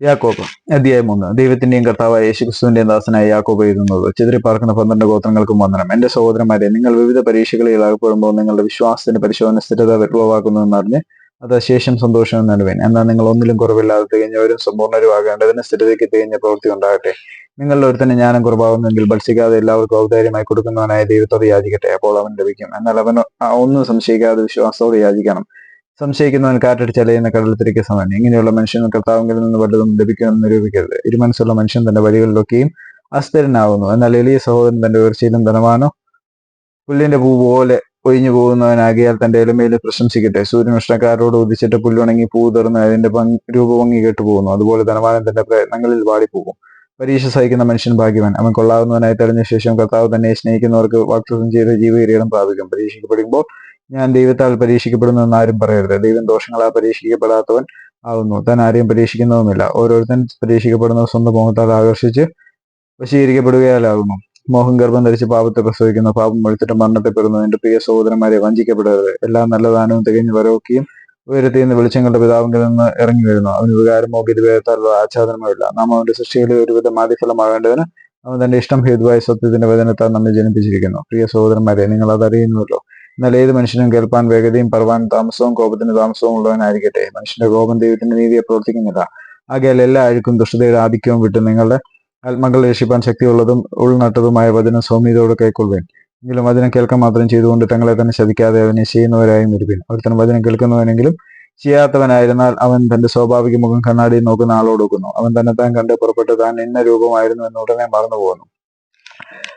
യാക്കോബ് അധ്യായം മൂന്ന്. ദൈവത്തിന്റെയും കർത്താവായ യേശുക്രിസ്തുവിന്റെയും ദാസനായ യാക്കോബ് എഴുതുന്നത് ചിതറിപ്പാർക്കുന്ന പന്ത്രണ്ട് ഗോത്രങ്ങൾക്കും വന്ദനം. എന്റെ സഹോദരന്മാരെ നിങ്ങൾ വിവിധ പരീക്ഷകളിൽ ആകപ്പെടുമ്പോൾ നിങ്ങളുടെ വിശ്വാസത്തിന്റെ പരിശോധന സ്ഥിരത വിപ്ലവാക്കുന്നു എന്നറിഞ്ഞ് അത് ശേഷം സന്തോഷം നൽകുവൻ എന്നാൽ നിങ്ങൾ ഒന്നിലും കുറവില്ലാതെ തികഞ്ഞവരും സമ്പൂർണരും ആകേണ്ടതിന് സ്ഥിരതയ്ക്ക് തികഞ്ഞ പ്രവൃത്തി ഉണ്ടാകട്ടെ. നിങ്ങളിൽ തന്നെ ജ്ഞാനം കുറവാകുന്നെങ്കിൽ ഭക്ഷിക്കാതെ എല്ലാവർക്കും ഔദാര്യമായി കൊടുക്കുന്നവനായ ദൈവത്തോട് യാചിക്കട്ടെ അപ്പോൾ അവൻ ലഭിക്കും. എന്നാൽ അവൻ ഒന്നും സംശയിക്കാതെ വിശ്വാസത്തോട് യാചിക്കണം. സംശയിക്കുന്നവൻ കാറ്റടിച്ച് അലയുന്ന കടലത്തിലേക്ക് സമാനം ഇങ്ങനെയുള്ള മനുഷ്യന് കർത്താവിൽ നിന്ന് വല്ലതും ലഭിക്കുമെന്ന് നിരൂപിക്കരുത്. ഇരുമനസ്സുള്ള മനുഷ്യൻ തന്റെ വഴികളിലൊക്കെയും അസ്ഥിരനാകുന്നു എന്നാൽ എളിയ സഹോദരൻ തന്റെ ഉയർച്ചയിലും ധനവാനോ പുല്ലിന്റെ പൂ പോലെ ഒഴിഞ്ഞു പോകുന്നവനാകിയാൽ തന്റെ എളിമയിൽ പ്രശംസിക്കട്ടെ. സൂര്യൻ ഉഷ്ണക്കാരോട് ഉദിച്ചിട്ട് പുല്ലുണങ്ങി പൂ തുറന്ന് അതിന്റെ ഭംഗി രൂപഭംഗി കേട്ടുപോകുന്നു. അതുപോലെ ധനവാനൻ തന്റെ പ്രയത്നങ്ങളിൽ വാടിപ്പോകും. പരീക്ഷ സഹിക്കുന്ന മനുഷ്യൻ ഭാഗ്യവാൻ. അവൻ കൊള്ളാവുന്നവനായി തെളിഞ്ഞ ശേഷം കർത്താവ് തന്നെ സ്നേഹിക്കുന്നവർക്ക് വാക്തത്വം ചെയ്ത ജീവകിരീടം പ്രാപിക്കും. പരീക്ഷിക്കപ്പെടുമ്പോൾ ഞാൻ ദൈവത്താൽ പരീക്ഷിക്കപ്പെടുന്നു എന്ന് ആരും പറയരുത്. ദൈവം ദോഷങ്ങളാൽ പരീക്ഷിക്കപ്പെടാത്തവൻ ആകുന്നു. താൻ ആരെയും പരീക്ഷിക്കുന്നതുമില്ല ഓരോരുത്തൻ പരീക്ഷിക്കപ്പെടുന്നത് സ്വന്തം മോഹത്താൽ ആകർഷിച്ച് വശീകരിക്കപ്പെടുകയാലാകുന്നു മോഹം ഗർഭം ധരിച്ച് പാപത്തെ പ്രസവിക്കുന്നു. പാപം വെളുത്തിട്ട് മരണത്തെ പെടുന്നു. എന്റെ പ്രിയ സഹോദരന്മാരെ വഞ്ചിക്കപ്പെടരുത്. എല്ലാ നല്ല ദാനവും തികഞ്ഞു വരവൊക്കെയും ഉയരത്തിൽ നിന്ന് വെളിച്ചങ്ങളുടെ പിതാവിൽ നിന്ന് ഇറങ്ങി വരുന്നു. അവന് വികാരമോ ഗതിവേദത്താലുള്ള ആച്ഛാദനമോ ഇല്ല നാം അവന്റെ സൃഷ്ടികളിൽ ഒരുവിധം മാതിഫലമാകേണ്ടതിന് അവൻ തന്റെ ഇഷ്ടം ഹേതുവായ സത്യത്തിന്റെ വചനത്താൽ നമ്മെ ജനിപ്പിച്ചിരിക്കുന്നു. പ്രിയ സഹോദരന്മാരെ നിങ്ങൾ അതറിയുന്നുവല്ലോ. എന്നാൽ ഏത് മനുഷ്യനും കേൾപ്പാൻ വേഗതയും പറവാൻ താമസവും കോപത്തിന് താമസവും ഉള്ളവനായിരിക്കട്ടെ. മനുഷ്യന്റെ കോപം ദൈവത്തിന്റെ നീതിയെ പ്രവർത്തിക്കുന്നില്ല. ആകയാൽ എല്ലാ അഴുക്കും ദുഷ്ടതയുടെ ആധിക്യവും വിട്ട് നിങ്ങളുടെ ആത്മകൾ രക്ഷിപ്പാൻ ശക്തിയുള്ളതും ഉൾനട്ടതുമായ വചനം സൗമ്യതയോടെ കൈക്കൊള്ളുവേൻ എങ്കിലും വചനം കേൾക്കാൻ മാത്രം ചെയ്തുകൊണ്ട് തങ്ങളെ തന്നെ ശ്രദ്ധിക്കാതെ അവനെ ചെയ്യുന്നവരായും ഇരുപ്പിൻ ഒരുത്തൻ വചനം കേൾക്കുന്നവനെങ്കിലും ചെയ്യാത്തവനായിരുന്നാൽ അവൻ തന്റെ സ്വാഭാവിക മുഖം കണ്ണാടിയിൽ നോക്കുന്ന ആളോടൊക്കുന്നു അവൻ തന്നെ താൻ കണ്ട് പുറപ്പെട്ട് താൻ ഇന്ന രൂപമായിരുന്നു എന്ന് ഉടനെ മറന്നു പോകുന്നു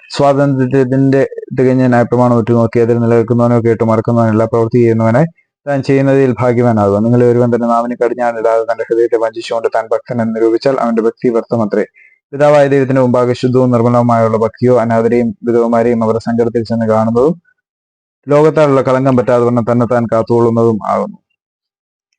സ്വാതന്ത്ര്യത്തിന്റെ തികഞ്ഞ ന്യായപ്രമാണം ഉറ്റുനോക്കി അതിൽ നിലനിൽക്കുന്നവനോ കേട്ട് മറക്കുന്നവനല്ല പ്രവൃത്തി ചെയ്യുന്നവനെ താൻ ചെയ്യുന്നതിൽ ഭാഗ്യവാനാകുക. നിങ്ങൾ ഒരുവൻ തന്നെ നാവിന് കടിഞ്ഞാണിടാതെ തന്റെ ഹൃദയത്തെ വഞ്ചിച്ചുകൊണ്ട് താൻ ഭക്തൻ എന്ന് നിരൂപിച്ചാൽ അവന്റെ ഭക്തി വ്യർത്ഥമത്രേ. പിതാവായ ദൈവത്തിന്റെ മുമ്പാകെ ശുദ്ധവും നിർമ്മലവുമായുള്ള ഭക്തിയോ അനാഥരെയും വിധവമാരെയും അവരുടെ സങ്കടത്തിൽ ചെന്ന് കാണുന്നതും ലോകത്താലുള്ള കളങ്കം പറ്റാതെ വണ്ണം തന്നെ താൻ കാത്തുകൊള്ളുന്നതും ആകുന്നു.